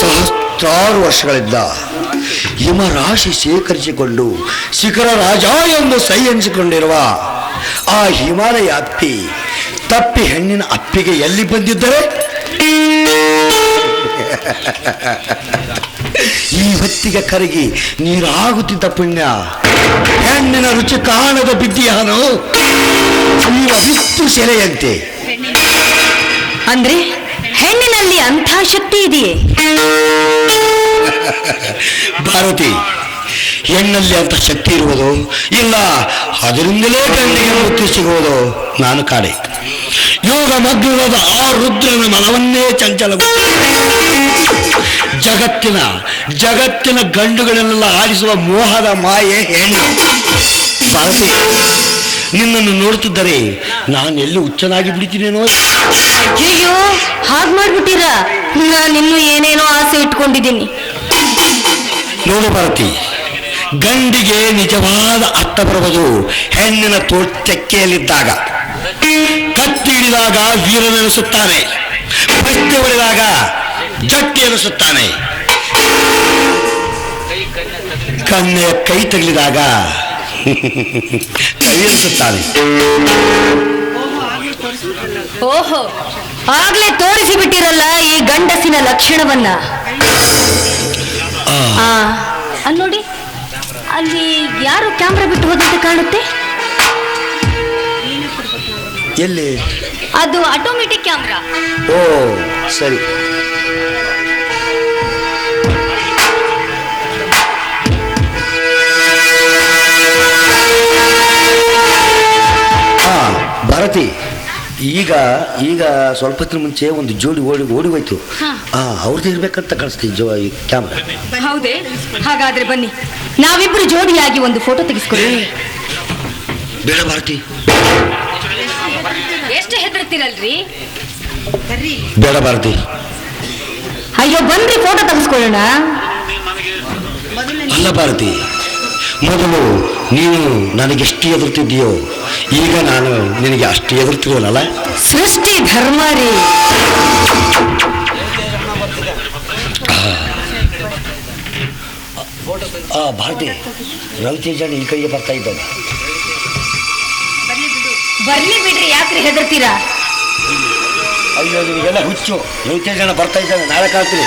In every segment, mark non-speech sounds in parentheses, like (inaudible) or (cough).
ಸಹಸ್ರಾರು ವರ್ಷಗಳಿಂದ ಹಿಮರಾಶಿ ಶೇಖರಿಸಿಕೊಂಡು ಶಿಖರ ರಾಜ ಎಂದು ಸೈ ಎನಿಸಿಕೊಂಡಿರುವ ಆ ಹಿಮಾಲಯ ಅಪ್ಪಿ ತಪ್ಪಿ ಹೆಣ್ಣಿನ ಅಪ್ಪಿಗೆ ಎಲ್ಲಿ ಬಂದಿದ್ದರೆ? ಈ ಹೊತ್ತಿಗೆ ಕರಗಿ ನೀರಾಗುತ್ತಿದ್ದ ಪುಣ್ಯ. ಹೆಣ್ಣಿನ ರುಚಿ ಕಾಣದ ಬಿದ್ದಿಯಾನು. ಜೀವ ಬಿತ್ತು ಸೆಲೆಯಂತೆ. ಅಂದ್ರೆ ಹೆಣ್ಣಿನಲ್ಲಿ ಅಂಥ ಶಕ್ತಿ ಇದೆಯೇ? ಭಾರತಿ, ಹೆಣ್ಣಲ್ಲಿ ಅಂತ ಶಕ್ತಿ ಇರುವುದು ಇಲ್ಲ. ಅದರಿಂದಲೇ ಗಂಡಿಗೆ ಮುಕ್ತಿ ಸಿಗುವುದು. ನಾನು ಕಾಡೆ. ಯೋಗ ಮಧ್ಯದ ಆ ರುದ್ರನ ಮನವನ್ನೇ ಚಂಚಲ ಜಗತ್ತಿನ ಜಗತ್ತಿನ ಗಂಡುಗಳನ್ನೆಲ್ಲ ಆಡಿಸುವ ಮೋಹದ ಮಾಯೆ ಹೆಣ್ಣು. ಭಾರತಿ, ನಿನ್ನನ್ನು ನೋಡುತ್ತಿದ್ದರೆ ನಾನು ಎಲ್ಲಿ ಹುಚ್ಚನಾಗಿ ಬಿಡ್ತೀನೇನೋ ಅಯ್ಯೋ ಹಾಗ್ ಮಾಡ್ಬಿಟ್ಟಿರಾ? ಇನ್ನು ಏನೇನೋ ಆಸೆ ಇಟ್ಕೊಂಡಿದ್ದೀನಿ. ನೋಡು ಭಾರತಿ, ಗಂಡಿಗೆ ನಿಜವಾದ ಅರ್ಥ ಬರುವುದು ಹೆಣ್ಣಿನ ತೋಟಕ್ಕೆಯಲ್ಲಿದ್ದಾಗ ಕತ್ತಿ ಹಿಡಿದಾಗ ವೀರನೆನಿಸುತ್ತಾನೆ ಬಟ್ಟೆ ಹೊಡೆದಾಗ ಜಟ್ಟಿ ಎನಿಸುತ್ತಾನೆ. ಕನ್ನೆಯ ಕೈ ತಗಲಿದಾಗ (laughs) ಕೈ ಎನಿಸುತ್ತಾನೆ. ಓಹೋ ಆಗ್ಲೇ ತೋರಿಸಿ ಬಿಟ್ಟಿರಲ್ಲ ಈ ಗಂಡಸಿನ ಲಕ್ಷಣವನ್ನ. ಆ. ಅಲ್ಲಿ ನೋಡಿ ಅಲ್ಲಿ ಯಾರು ಕ್ಯಾಮ್ರಾ ಬಿಟ್ಟು ಹೋದಂತೆ ಕಾಣುತ್ತೆ? ಎಲ್ಲಿ? ಅದು ಆಟೋಮೆಟಿಕ್ ಕ್ಯಾಮ್ರಾ. ಓ ಸರಿ. ಆ, ಭಾರತಿ. ಈಗ ಈಗ ಸ್ವಲ್ಪ ಹೊತ್ತಿನ ಮುಂಚೆ ಒಂದು ಜೋಡಿ ಓಡಿ ಓಡಿ ಹೋಯ್ತು. ಅವ್ರದ್ದು ಇರ್ಬೇಕಂತ ಕಳಿಸ್ತೀವಿ ಜೋ ಈ ಕ್ಯಾಮ್ರಾ ಹೌದೇ? ಹಾಗಾದ್ರೆ ಬನ್ನಿ. ನಾವಿಬ್ರು ಜೋಡಿಯಾಗಿ ಒಂದು ಫೋಟೋ ತೆಗೆಸ್ಕೊಳ್ಳಿ ಬೇಡ ಭಾರತಿ. ಎಷ್ಟು ಹೆದರ್ತೀರಲ್ರಿ? ಬೇಡ ಭಾರತಿ. ಅಯ್ಯೋ ಬನ್ರಿ ಫೋಟೋ ತೆಗೆಸ್ಕೊಳ್ಳೋಣ. ಅಲ್ಲ ಭಾರತಿ. ಮೊದಲು ನೀನು ನನಗೆಷ್ಟು ಎದುರ್ತಿದ್ದೀಯೋ ಈಗ ನಾನು ನಿನಗೆ ಅಷ್ಟು ಎದುರ್ತಿರೋನಲ್ಲ ಸೃಷ್ಟಿ ಧರ್ಮ ರೀ. ಆ ಭಾರತಿ ರವಿತೇಜನ್ ಈ ಕೈಗೆ ಬರ್ತಾ ಇದ್ದಾನೆ. ಬರ್ಲಿ ಬಿಡ್ರಿ ಯಾಕ್ರಿ ಹೆದರ್ತೀರಾ? ಅಯ್ಯೋ ನಿಮಗೆಲ್ಲ ಹುಚ್ಚು. ರವಿತೇಜನ ಬರ್ತಾ ಇದ್ದಾನೆ ನಾಳೆ ಕಾಣ್ತೀನಿ.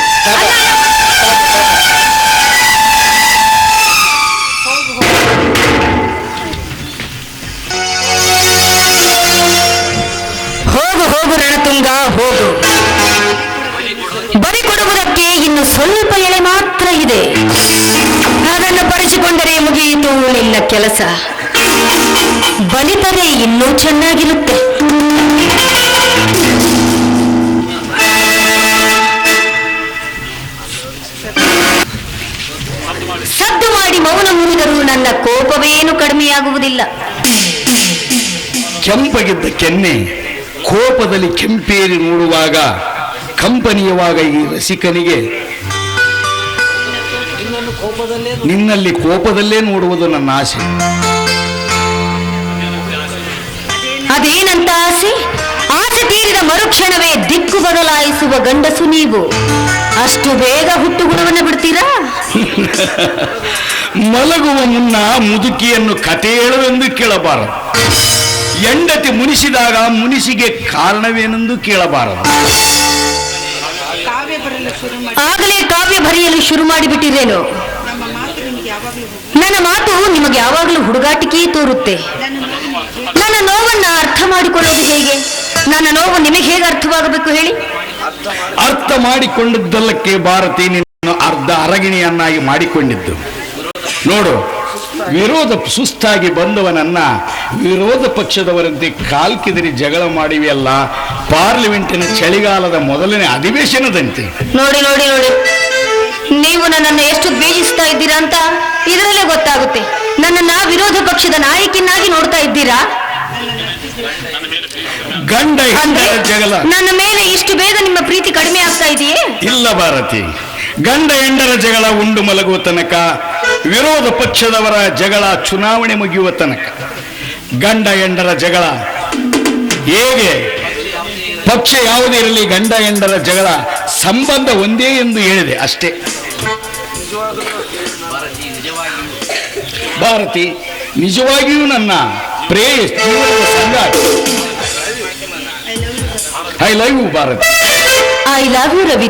ರಣತುಂಗ ಹೋಗು. ಬಲಿ ಕೊಡುವುದಕ್ಕೆ ಇನ್ನು ಸ್ವಲ್ಪ ಎಳೆ ಮಾತ್ರ ಇದೆ. ಅದನ್ನು ಪಡಿಸಿಕೊಂಡರೆ ಮುಗಿಯಿತು ನಿನ್ನ ಕೆಲಸ. ಬಲಿತರೆ ಇನ್ನೂ ಚೆನ್ನಾಗಿರುತ್ತೆ. ಸದ್ದು ಮಾಡಿ ಮೌನ ಮುರಿದರೂ ನನ್ನ ಕೋಪವೇನು ಕಡಿಮೆಯಾಗುವುದಿಲ್ಲ. ಕೆಂಪಗಿದ್ದ ಕೆನ್ನೆ. ಕೋಪದಲ್ಲಿ ಕೆಂಪೇರಿ ನೋಡುವಾಗ ಕಂಪನಿಯವಾಗ ಈ ರಸಿಕನಿಗೆ ನಿನ್ನಲ್ಲಿ ಕೋಪದಲ್ಲೇ ನೋಡುವುದು ನನ್ನ ಆಸೆ. ಅದೇನಂತ ಆಸೆ? ಆಸೆ ತೀರಿದ ಮರುಕ್ಷಣವೇ ದಿಕ್ಕು ಬದಲಾಯಿಸುವ ಗಂಡಸು ನೀವು. ಅಷ್ಟು ಬೇಗ ಹುಟ್ಟು ಗುಣವನ್ನು ಬಿಡ್ತೀರಾ? (laughs) ಮಲಗುವ ಮುನ್ನ ಮುದುಕಿಯನ್ನು ಕತೆ ಹೇಳುವೆಂದು ಕೇಳಬಾರದು. ಹೆಂಡತಿ ಮುನಿಸಿದಾಗ ಮುನಿಸಿಗೆ ಕಾರಣವೇನೆಂದು ಕೇಳಬಾರದು. ಕಾವ್ಯ ಬರಲು ಶುರು ಮಾಡಿ ಆಗಲೇ ಕಾವ್ಯ ಬರೆಯಲು ಶುರು ಮಾಡಿಬಿಟ್ಟಿರೇನು? ನನ್ನ ಮಾತು ನಿಮಗೆ ಯಾವಾಗಲೂ ಹುಡುಗಾಟಿಕೆಯೇ ತೋರುತ್ತೆ. ನನ್ನ ನೋವು ನೋವನ್ನ ಅರ್ಥ ಮಾಡಿಕೊಳ್ಳೋದು ಹೇಗೆ? ನನ್ನ ನೋವು ನಿಮಗೆ ಹೇಗೆ ಅರ್ಥವಾಗಬೇಕು ಹೇಳಿ? ಅರ್ಥ ಮಾಡಿಕೊಂಡಿದ್ದಲ್ಲಕ್ಕೆ ಭಾರತಿ ನಿನ್ನ ಅರ್ಧ ಅರಗಿಣಿಯನ್ನಾಗಿ ಮಾಡಿಕೊಂಡಿದ್ದು. ನೋಡು ವಿರೋಧ ಸುಸ್ತಾಗಿ ಬಂದವನನ್ನ ವಿರೋಧ ಪಕ್ಷದವರಂತೆ ಕಾಲ್ಕಿದರಿ ಜಗಳ ಮಾಡಿವೆಯಲ್ಲ ಪಾರ್ಲಿಮೆಂಟಿನ ಚಳಿಗಾಲದ ಮೊದಲನೇ ಅಧಿವೇಶನದಂತೆ. ನೋಡಿ ನೋಡಿ ನೋಡಿ. ನೀವು ನನ್ನನ್ನು ಎಷ್ಟು ದ್ವೇಷಿಸ್ತಾ ಇದ್ದೀರಾ ಅಂತ ಇದರಲ್ಲೇ ಗೊತ್ತಾಗುತ್ತೆ. ನನ್ನನ್ನ ವಿರೋಧ ಪಕ್ಷದ ನಾಯಕಿನಾಗಿ ನೋಡ್ತಾ ಇದ್ದೀರಾ? ಗಂಡ ಹೆಂಡರ ಜಗಳ. ನನ್ನ ಮೇಲೆ ಇಷ್ಟು ಬೇಗ ನಿಮ್ಮ ಪ್ರೀತಿ ಕಡಿಮೆ ಆಗ್ತಾ ಇದೆಯೇ? ಇಲ್ಲ ಭಾರತಿ. ಗಂಡ ಹೆಂಡರ ಜಗಳ ಉಂಡು ಮಲಗುವ ತನಕ ವಿರೋಧ ಪಕ್ಷದವರ ಜಗಳ ಚುನಾವಣೆ ಮುಗಿಯುವ ತನಕ, ಗಂಡ ಎಂಡರ ಜಗಳ. ಹೇಗೆ? ಪಕ್ಷ ಯಾವುದೇ ಇರಲಿ, ಗಂಡ ಹೆಂಡರ ಜಗಳ ಸಂಬಂಧ ಒಂದೇ ಎಂದು ಹೇಳಿದೆ ಅಷ್ಟೇ. ಭಾರತಿ, ನಿಜವಾಗಿಯೂ ನನ್ನ ಪ್ರೇಯ ಸಂಗಾತಿ. I love you Bharati. I love you Ravi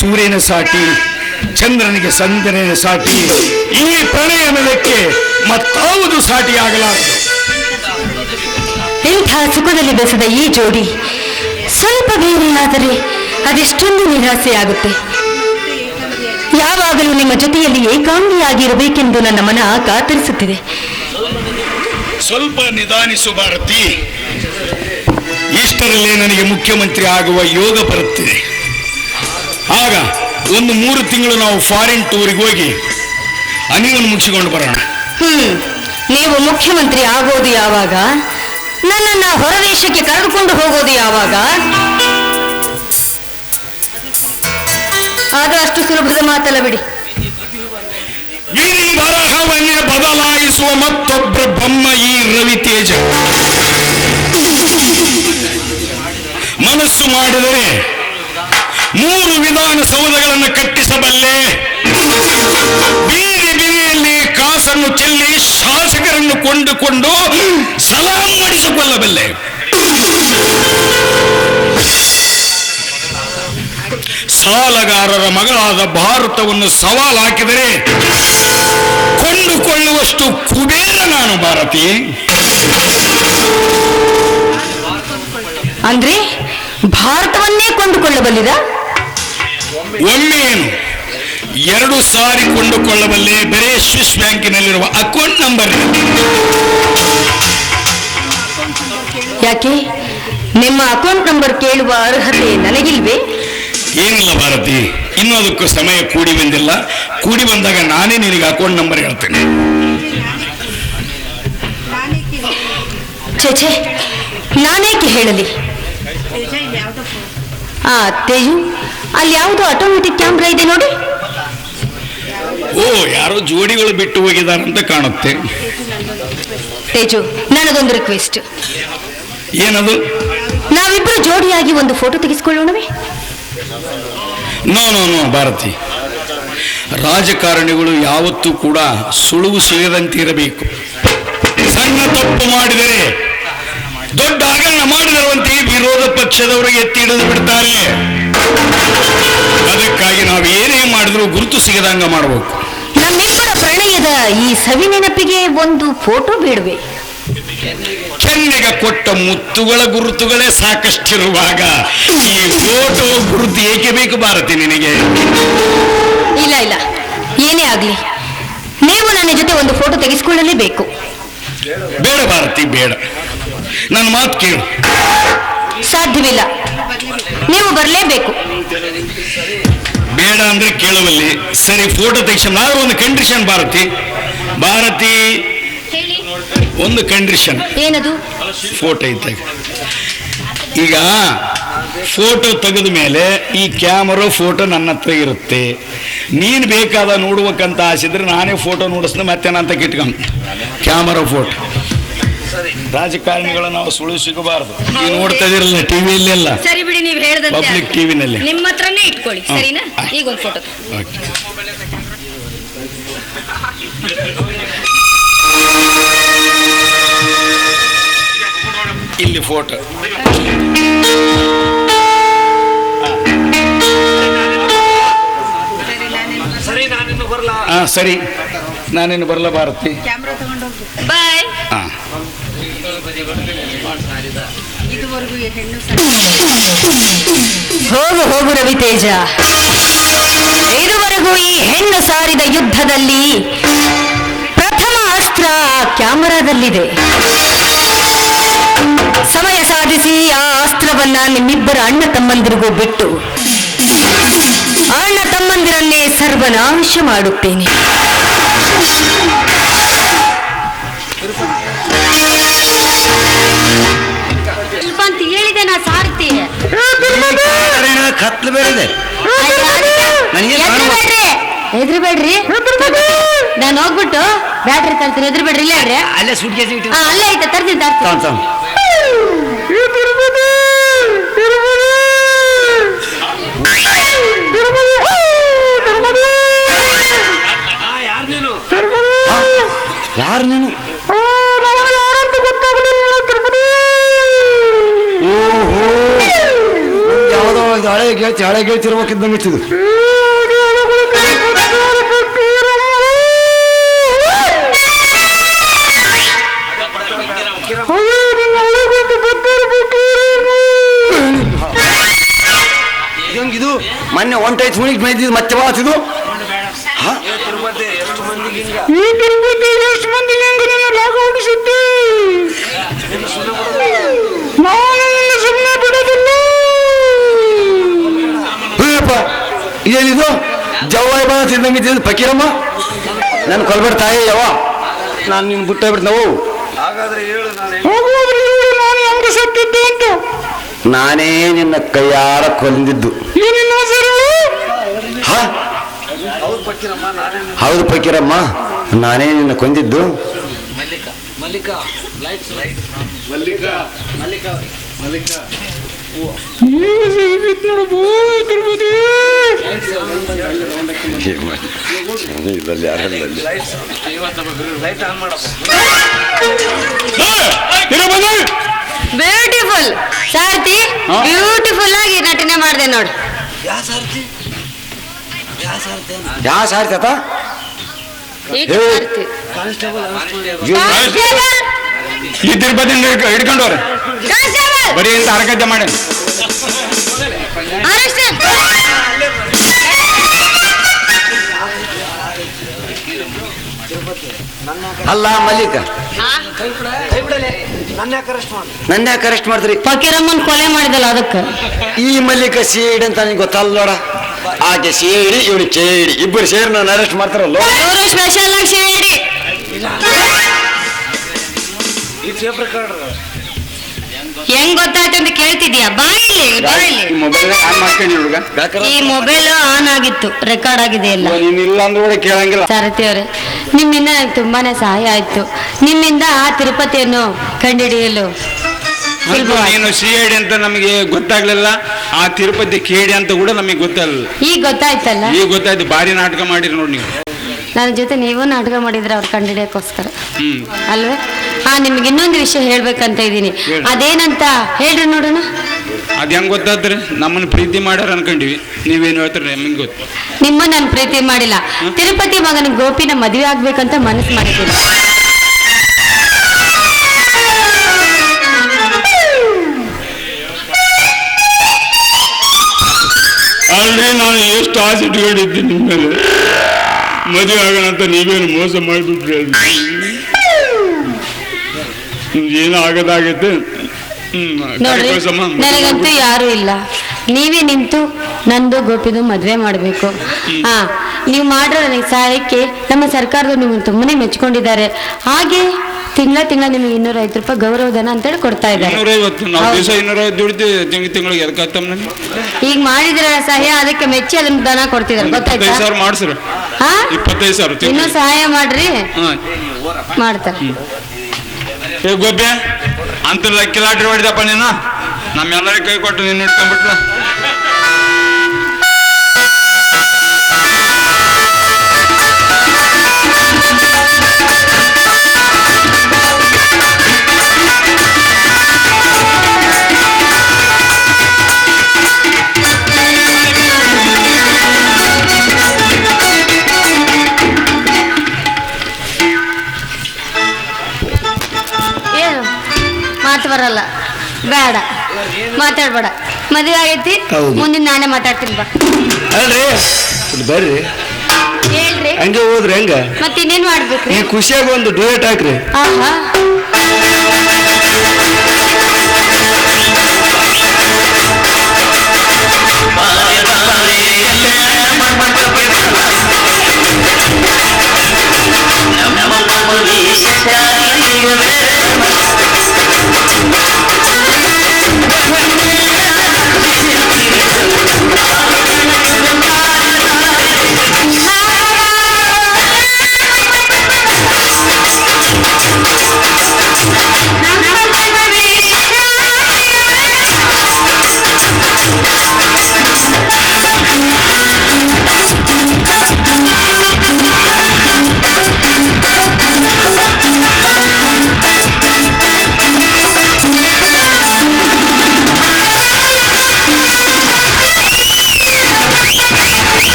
ಸೂರ್ಯನ ಸಾಟಿ ಚಂದ್ರನಿಗೆ ಸಂದನೆಯ ಸಾಟಿ ಈ ಪ್ರಣಯ ಮೇಲಕ್ಕೆ ಮತ್ತಾವುದು ಸಾಟಿಯಾಗಲಾರದು ಇಂಥ ಸುಖದಲ್ಲಿ ಬೆಸೆದ ಈ ಜೋಡಿ ಸ್ವಲ್ಪ ಬೇರೆಯಾದರೆ ಅದೆಷ್ಟೊಂದು ನಿರಾಸೆಯಾಗುತ್ತೆ ಯಾವಾಗಲೂ ನಿಮ್ಮ ಜೊತೆಯಲ್ಲಿ ಏಕಾಂಗಿಯಾಗಿರಬೇಕೆಂದು ನನ್ನ ಮನ ಕಾತರಿಸುತ್ತಿದೆ. ಸ್ವಲ್ಪ ನಿಧಾನಿಸು ಭಾರತಿ. ಇಷ್ಟರಲ್ಲೇ ನನಗೆ ಮುಖ್ಯಮಂತ್ರಿ ಆಗುವ ಯೋಗ ಬರುತ್ತಿದೆ. ಆಗ ಒಂದು ಮೂರು ತಿಂಗಳು ನಾವು ಫಾರಿನ್ ಟೂರಿಗೆ ಹೋಗಿ ಅನಿಲನ್ನು ಮುಗಿಸಿಕೊಂಡು ಬರೋಣ. ಹ್ಮ್ ನೀವು ಮುಖ್ಯಮಂತ್ರಿ ಆಗೋದು ಯಾವಾಗ? ನನ್ನನ್ನ ಹೊರದೇಶಕ್ಕೆ ಕರೆದುಕೊಂಡು ಹೋಗೋದು ಯಾವಾಗ? ಆಗ ಅಷ್ಟು ಸುಲಭದ ಮಾತಲ್ಲ ಬಿಡಿ. ಗಿರಿ ಬರಹವನ್ನೇ ಬದಲಾಯಿಸುವ ಮತ್ತೊಬ್ಬ ಬ್ರಹ್ಮ ಈ ರವಿ ತೇಜ. ಮನಸ್ಸು ಮಾಡಿದರೆ ಮೂರು ವಿಧಾನಸೌಧಗಳನ್ನು ಕಟ್ಟಿಸಬಲ್ಲೆ. ಬೀದಿ ಬೀದಿಯಲ್ಲಿ ಕಾಸನ್ನು ಚೆಲ್ಲಿ ಶಾಸಕರನ್ನು ಕೊಂಡುಕೊಂಡು ಸಲಾಂ ಮಾಡಿಸಿಕೊಳ್ಳಬಲ್ಲೆ ಸಾಲಗಾರರ ಮಗಳಾದ ಭಾರತವನ್ನು ಸವಾಲು ಹಾಕಿದರೆ ಕೊಂಡುಕೊಳ್ಳುವಷ್ಟು ಕುಬೇರ ನಾನು ಭಾರತಿ. ಅಂದ್ರೆ ಭಾರತವನ್ನೇ ಕೊಂಡುಕೊಳ್ಳಬಲ್ಲಿರ ಒಮ್ಮೆ ಏನು? ಎರಡು ಸಾರಿ ಕೊಂಡುಕೊಳ್ಳಬಲ್ಲೆ ಬೇರೆ ಸ್ವಿಸ್ ಬ್ಯಾಂಕಿನಲ್ಲಿರುವ ಅಕೌಂಟ್ ನಂಬರ್ ಯಾಕೆ? ನಿಮ್ಮ ಅಕೌಂಟ್ ನಂಬರ್ ಕೇಳುವ ಅರ್ಹತೆ ನನಗಿಲ್ವೇ? ಏನಿಲ್ಲ ಭಾರತಿ ಇನ್ನೂ ಅದಕ್ಕೂ ಸಮಯ ಕೂಡಿ ಬಂದಿಲ್ಲ. ಕೂಡಿ ಬಂದಾಗ ನಾನೇ ನಿನಗೆ ಅಕೌಂಟ್ ನಂಬರ್ ಹೇಳ್ತೇನೆ. ಛೇ ನಾನೇಕೆ ಹೇಳಲಿ? ಆ ತೇಜು ಅಲ್ಲಿ ಯಾವುದು ಆಟೋಮೆಟಿಕ್ ಕ್ಯಾಮ್ರಾ ಇದೆ ನೋಡಿ. ಓ ಯಾರೋ ಜೋಡಿಗಳು ಬಿಟ್ಟು ಹೋಗಿದಾರಂತ ಕಾಣುತ್ತೆ. ತೇಜು ನನಗೊಂದು ರಿಕ್ವೆಸ್ಟ್ ಏನದು? ನಾವಿಬ್ಬರು ಜೋಡಿಯಾಗಿ ಒಂದು photo ತೆಗೆಸ್ಕೊಳ್ಳೋಣವೇ? No no no Bharati. ರಾಜಕಾರಣಿಗಳು ಯಾವತ್ತೂ ಕೂಡ ಸುಳುವು ಸಿಗದಂತಿರಬೇಕು. ಸಣ್ಣ ತಪ್ಪು ಮಾಡಿದರೆ ದೊಡ್ಡ ಹಗರಣ ಮಾಡಿದರಂತೆ ವಿರೋಧ ಪಕ್ಷದವರು ಎತ್ತಿ ಹಿಡಿದು ಬಿಡ್ತಾರೆ. ಅದಕ್ಕಾಗಿ ನಾವು ಏನೇ ಮಾಡಿದ್ರು ಗುರುತು ಸಿಗದಂಗ ಮಾಡಬೇಕು. ನಮ್ಮಿಬ್ಬರ ಪ್ರಣಯದ ಈ ಸವಿ ನೆನಪಿಗೆ ಒಂದು ಫೋಟೋ ಬೇಡವೆ? ಕೆನ್ನೆಗೆ ಕೊಟ್ಟ ಮುತ್ತುಗಳ ಗುರುತುಗಳೇ ಸಾಕಷ್ಟಿರುವಾಗ ಈ ಫೋಟೋ ಗುರುತು ಏಕೆ ಬೇಕು ಭಾರತಿ ನಿನಗೆ? ಇಲ್ಲ ಇಲ್ಲ. ಏನೇ ಆಗ್ಲಿ. ನೀವು ನನ್ನ ಜೊತೆ ಒಂದು ಫೋಟೋ ತೆಗೆಸ್ಕೊಳ್ಳಲೇಬೇಕು. ಬೇಡ ಭಾರತಿ ಬೇಡ. ನನ್ನ ಮಾತು ಕೇಳು. ಸಾಧ್ಯವಿಲ್ಲ. ನೀವು ಬರಲೇಬೇಕು. ಬೇಡ ಅಂದ್ರೆ ಕೇಳುವಲ್ಲಿ. ಸರಿ ಫೋಟೋ ತೆಗಿಸ. ನಾವು ಒಂದು ಕಂಡೀಷನ್ ಭಾರತಿ. ಭಾರತಿ ಒಂದು ಕಂಡೀಷನ್ ಏನದು? ಫೋಟೋ ಇದ್ದಾಗ. ಈಗ ಫೋಟೋ ತೆಗೆದ ಮೇಲೆ ಈ ಕ್ಯಾಮರಾ ಫೋಟೋ ನನ್ನ ಹತ್ರ ಇರುತ್ತೆ. ನೀನು ಬೇಕಾದ ನೋಡ್ಬೇಕಂತ ಆಸಿದ್ರೆ ನಾನೇ ಫೋಟೋ ನೋಡಿಸ್ದೆ ಮತ್ತೆ ಅಂತ ಕಿಟ್ಕೊಂಡು ಕ್ಯಾಮರಾ ಫೋಟೋ ರಾಜಕಾರಣಿಗಳು ನಾವು ಸುಳು ಸಿಗಬಾರದು. ನೀವು ನೋಡ್ತಾ ಇದಿರಲ್ಲ ಟಿವಿಯಲ್ಲೆಲ್ಲ ಸರಿ ಬಿಡಿ ನೀವು ಹೇಳ್ದಂತೆ ಪಬ್ಲಿಕ್ ಟಿವಿನಲ್ಲಿ. ನಲ್ಲಿ. ನಿಮ್ಮ ಹತ್ರನೇ ಇಟ್ಕೊಳ್ಳಿ ಸರಿನಾ? ಈಗ ಒಂದು ಫೋಟೋ ಓಕೆ. ಇಲ್ಲಿ ಫೋಟೋ ಸರಿ ನಾನೇನು ಹಾ ಸರಿ. ನಾನೇನು ಬರಲ್ಲ ಭಾರತಿ. ಕ್ಯಾಮ್ರಾ ತಗೊಂಡೋಗ್ಬೇಕು ಬಾಯ್ ಹಾ ಇದುವರೆಗೂ ಈ ಹೆಣ್ಣು ಸರಿ ಹೋಗು ಹೋಗು ರವಿತೇಜ. ಇದುವರೆಗೂ ಈ ಹೆಣ್ಣು ಸಾರಿದ ಯುದ್ಧದಲ್ಲಿ ಪ್ರಥಮ ಅಸ್ತ್ರ ಕ್ಯಾಮರಾದಲ್ಲಿದೆ. ಸಮಯ ಸಾಧಿಸಿ ಆ ಅಸ್ತ್ರವನ್ನ ನಿಮ್ಮಿಬ್ಬರ ಅಣ್ಣ ತಮ್ಮಂದಿರಿಗೂ ಬಿಟ್ಟು ಅಣ್ಣ ತಮ್ಮಂದಿರನ್ನೇ ಸರ್ವನಾಶ ಮಾಡುತ್ತೇನೆ. ಎದ್ರಿ ಬೇಡ್ರಿ ನಾನು ಹೋಗ್ಬಿಟ್ಟು ಬ್ಯಾಟ್ರಿ ತರ್ತೀನಿ ಹೆದ್ರಬೇಡ್ರಿ ಬೇಡ್ರಿ ಇಲ್ಲೇ ಇಡ್ರಿ ಅಲ್ಲೇ ಸುಟ್ಕೇಸಿ ಇಟ್ಟು. ಹಾ ಅಲ್ಲೇ ಐತೆ ತರ್ತೀನಿ ತರ್ತೀನಿ. ತಾನ್ ತಾನ್ ಯಾರು ನೀನು? ಓಹೋ. ಯಾವುದೋ ಹಳೆ ಗೆಳತಿ ಹಳೆ ಗೆಳತಿ ಇರ್ಬೇಕಿದ್ದಂಗೆ ಇತ್ತಿದು ಸುಣಿಗೆ ಮೈದಿದ್ದು ಮತ್ತೆ ಬಾತಿದು ಹಾ? ಈ ತಿರುಪತಿ ಎಷ್ಟು ಮಂದಿಗೆ ಹೆಂಗೆ ನೀನು ಲಾಗ ಹೊಡಿಸಿದ್ದೆ ನಾನು ನಿನ್ನ ಸುಮ್ಮನೆ ಬಿಡೋದಿಲ್ಲ. ಇದೇನಿದು ಜವಾಯ್ ಬಾ ತಿಂದಂಗೆ ತಿಂದು ಫಕೀರಮ್ಮ ನನ್ನ ಕೊಲ್ಬೇಡ ತಾಯಿ ಯಾವ? ನಾನು ನಿನ್ನ ಬಿಟ್ಟೇ ನಾವು ಹೋಗುವಾದ್ರೆ ಹೇಳು ನಾನು. ಹೆಂಗೆ ಸತ್ತಿದ್ದು ಅಂತ. ನಾನೇ ನಿನ್ನ ಕೈಯಾರ ಕೊಂದಿದ್ದು ಹಾ ಹೌದು ಫಕೀರಮ್ಮ ನಾನೇ ನಿನ್ನ ಕೊಂದಿದ್ದು. ಇದರಲ್ಲಿ ಬ್ಯೂಟಿಫುಲ್ ಸಾರಥಿ? ಬ್ಯೂಟಿಫುಲ್ ಆಗಿ ನಟನೆ ಮಾಡಿದೆ ನೋಡು. ಯಾ ಸಾರ್ತಿ ಇದ್ರ ಈಟ್ ಹೇ. ಸಾರಥಿ. ಇವ್ನು- ಕಾನ್ಸ್ಟೇಬಲ್! ಈ ತಿರುಪತಿ ಹಿಡ್ಕೊಂಡವ್ರೆ! ಬರೀ ಅಂತ ಹರಕತೆ ಮಾಡಿ! ಅಲ್ಲ ಮಲ್ಲಿಕ? ನನ್ನ ಯಾಕೆ ಅರೆಸ್ಟ್ ಮಾಡ್ತೀರಿ ಫಕೀರಮ್ಮನ್ ಕೊಲೆ ಮಾಡಿದಲ್ಲ ಅದಕ್ಕೆ ಈ ಮಲ್ಲಿಕ ಸೀಡ್ ಅಂತ ನಿಂಗೆ ಗೊತ್ತಲ್ಲ ನೋಡ ಆಕೆ ಸೇರಿ ಇವನು ಕೇಳಿ ಇಬ್ಬರು ಸೇರಿ ನಾನು ಅರೆಸ್ಟ್ ಮಾಡ್ತಾರಲ್ಲ? ಇವರು ಸ್ಪೆಷಲ್ ಆಗಿ ಹೇಳಿ ಹೆಂಗ್ ಗೊತ್ತಾಯ್ತು ಅಂತ ಕೇಳ್ತಿದ್ಯಾ? ಬಾಯಿಲಿ ಬಾಯಿಲಿ ಈ ಮೊಬೈಲ್ ಆನ್ ಮಾಡ್ಕೊಂಡು ಹುಡುಗ. ಈ ಮೊಬೈಲ್ ಆನ್ ಆಗಿತ್ತು ರೆಕಾರ್ಡ್ ಆಗಿದೆ ಎಲ್ಲ. ನೀನ್ ಇಲ್ಲ ಅಂದ್ರೆ ಕೂಡ ಕೇಳಂಗಿಲ್ಲ. ಸಾರಥಿ ಅವರೇ ನಿಮ್ಮಿಂದ ನನಗೆ ತುಂಬಾನೇ ಸಹಾಯ ಆಯ್ತು. ನಿಮ್ಮಿಂದ ಆ ತಿರುಪತಿಯನ್ನು ಕಂಡುಹಿಡಿಯಲು. ನೀನು ಸಿಐಡಿ ಅಂತ ನಮಗೆ ಗೊತ್ತಾಗ್ಲಿಲ್ಲ ಆ ತಿರುಪತಿ ಕೇಡಿ ಅಂತ ಕೂಡ ನಮಗೆ ಗೊತ್ತಲ್ಲ. ಈಗ ಗೊತ್ತಾಯ್ತಲ್ಲ? ಈಗ ಗೊತ್ತಾಯ್ತು ಭಾರಿ ನಾಟಕ ಮಾಡಿರಿ ನೋಡಿ ನೀವು. ನನ್ನ ಜೊತೆ ನೀವು ನಾಟಕ ಮಾಡಿದ್ರೆ ಅವ್ರು ಕಂಡಿಡಿಯಕ್ಕೋಸ್ಕರ. ಅಲ್ವೇ? ಹಾ ನಿಮ್ಗೆ ಇನ್ನೊಂದು ವಿಷಯ ಹೇಳ್ಬೇಕಂತ ಇದ್ದೀನಿ. ಹೇಳು. ಅದೇನಂತ ಹೇಳ್ರಿ ನೋಡೋಣ. ಅದ್ ಹೆಂಗ್ ಗೊತ್ತಾದ್ರೆ ನಮ್ಮನ್ನ ಪ್ರೀತಿ ಮಾಡ್ಯಾರ ಅನ್ಕೊಂಡಿವಿ. ನೀವೇನು ಹೇಳ್ತಾರೆ ನಿಮ್ಗೆ ಗೊತ್ತು? ನಿಮ್ಮನ್ನ ನಾನು ಪ್ರೀತಿ ಮಾಡಿಲ್ಲ. ತಿರುಪತಿ ಮಗನ ಗೋಪಿನ ಮದುವೆ ಆಗ್ಬೇಕಂತ ಮನಸ್ಸು ಮಾಡಿದ್ದೀನಿ. ಅಲ್ರಿ ನಾನು ಎಷ್ಟು ಆಸೆ ಇಟ್ಕೊಂಡಿದ್ದೆ ನಿಮ್ಮ ಮೇಲೆ? ಮದುವೆ ಆಗೋಣ ಅಂತ ನೀವೇನು ಮೋಸ ಮಾಡಿಬಿಟ್ರಿ ಏನೋ ಆಗದಾಗತ್ತೆ ನೋಡ್ರಿ ನನಗಂತೂ ಯಾರು ಇಲ್ಲ. ನೀವೇ ನಿಂತು ನಂದು ಗೋಪಿದು ಮದುವೆ ಮಾಡಬೇಕು. ಹಾ ನೀವು ಮಾಡ್ರ ನನಗೆ ಸಹಾಯಕ್ಕೆ ನಮ್ಮ ಸರ್ಕಾರದವ್ರು ನಿಮ್ಮನ್ನು ತುಂಬಾನೇ ಮೆಚ್ಕೊಂಡಿದ್ದಾರೆ. ಹಾಗೆ ತಿಂಗಳ ತಿಂಗಳ ನಿಮಗೆ ಇನ್ನೂರ ಐದು ರೂಪಾಯಿ ಗೌರವಧನ ಅಂತೇಳಿ ಕೊಡ್ತಾ ಇದ್ದಾರೆ. ಇನ್ನೂರೈವತ್ತು ನಾವು ಹೌದು. ದಿವಸ ಇನ್ನೂರೈವತ್ತು ದುಡಿತೀವಿ ತಿಂಗ್ ತಿಂಗಳಿಗೆ ಎದಕ್ಕೆ ಆಗ್ತಮ್ಮ ನನಗೆ ಈಗ ಮಾಡಿದ್ರ ಸಹಾಯ ಅದಕ್ಕೆ ಮೆಚ್ಚಿ ಅದನ್ನ ದನ ಕೊಡ್ತಿದ್ದಾರೆ ಇಪ್ಪತ್ತೈದು ಗೊತ್ತಾಯ್ತಾ? ಸಾವಿರ ಮಾಡ್ಸ್ರಿ. ಹಾ? ಇಪ್ಪತ್ತೈದು ಸಾವಿರ ಇನ್ನೂ ತಿಂಗ್ಳಿಗೆ. ಸಹಾಯ ಮಾಡ್ರಿ. ಹಾ. ಮಾಡ್ತಾರೆ. ಏ ಅಂತ ಕಿಲಾಟ್ರಿ ಹೊಡೆದಪ್ಪ ನೀನು? ನಮ್ಮೆಲ್ಲರಿಗೆ ಕೈ ಕೊಟ್ಟು ನೀನು ಇಟ್ಕೊಂಡ್ಬಿಟ್ಲ ಬರಲ್ಲ. ಬೇಡ. ಮಾತಾಡ್ಬೇಡ. ಮದುವೆ ಆಗೈತಿ. ಹೌದು. ಮುಂದಿನ ನಾನೇ ಮಾತಾಡ್ತೀನಿ ಬಾ. ಅಲ್ರಿ ಇಲ್ಲಿ ಬರ್ರಿ. ಹೇಳ್ರಿ. ಹಂಗೆ ಹೋದ್ರಿ ಹೆಂಗ? ಮತ್ತೆ ಇನ್ನೇನ್ ಮಾಡ್ಬೇಕ್ರಿ ಈ ಖುಷಿಯಾಗಿ ಒಂದು ಡುಯೆಟ್ ಹಾಕ್ರಿ. ಆಹಾ.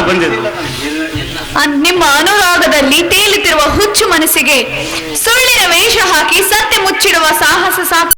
ಬಂದಿದ್ದೆ. ನಿಮ್ಮ ಅನುರಾಗದಲ್ಲಿ ತೇಲುತ್ತಿರುವ ಹುಚ್ಚು ಮನಸ್ಸಿಗೆ ಸುಳ್ಳಿನ ವೇಷ ಹಾಕಿ ಸತ್ಯ ಮುಚ್ಚಿಡುವ ಸಾಹಸ ಸಾಪ